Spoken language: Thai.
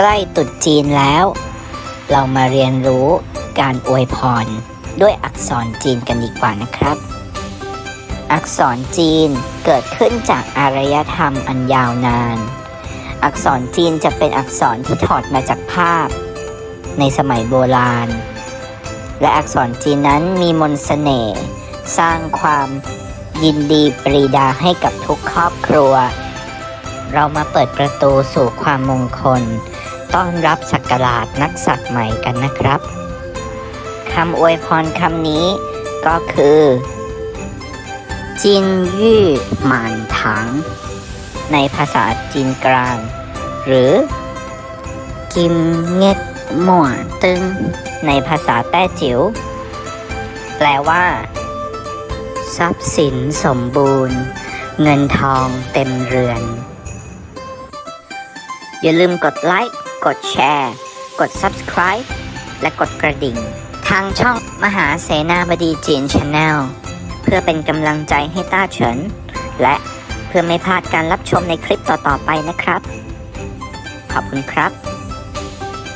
ใกล้ตรุษจีนแล้ว เรามาเรียนรู้การอวยพรด้วยอักษรจีนกันดีกว่านะครับ อักษรจีนเกิดขึ้นจากอารยธรรมอันยาวนาน อักษรจีนจะเป็นอักษรที่ถอดมาจากภาพ ในสมัยโบราณ และอักษรจีนนั้นมีมนต์เสน่ห์สร้างความยินดีปรีดาให้กับทุกครอบครัว เรามาเปิดประตูสู่ความมงคล ต้อนรับศักราชนักสัตว์ใหม่กันนะครับคำอวยพรคำนี้ก็คือ จินยู่หมานถัง ในภาษาจีนกลาง หรือ กิมเง็กหม่วนตึง ในภาษาแต้จิ๋วแปลว่า ทรัพย์สินสมบูรณ์ เงินทองเต็มเรือน อย่าลืมกดไลค์ กดแชร์ กด Subscribe และกดกระดิ่ง ทางช่องมหาเสนาบดีจีนชาแนลเพื่อเป็นกำลังใจให้ต้าเฉิน และเพื่อไม่พลาดการรับชมในคลิปต่อๆไปนะครับ ขอบคุณครับ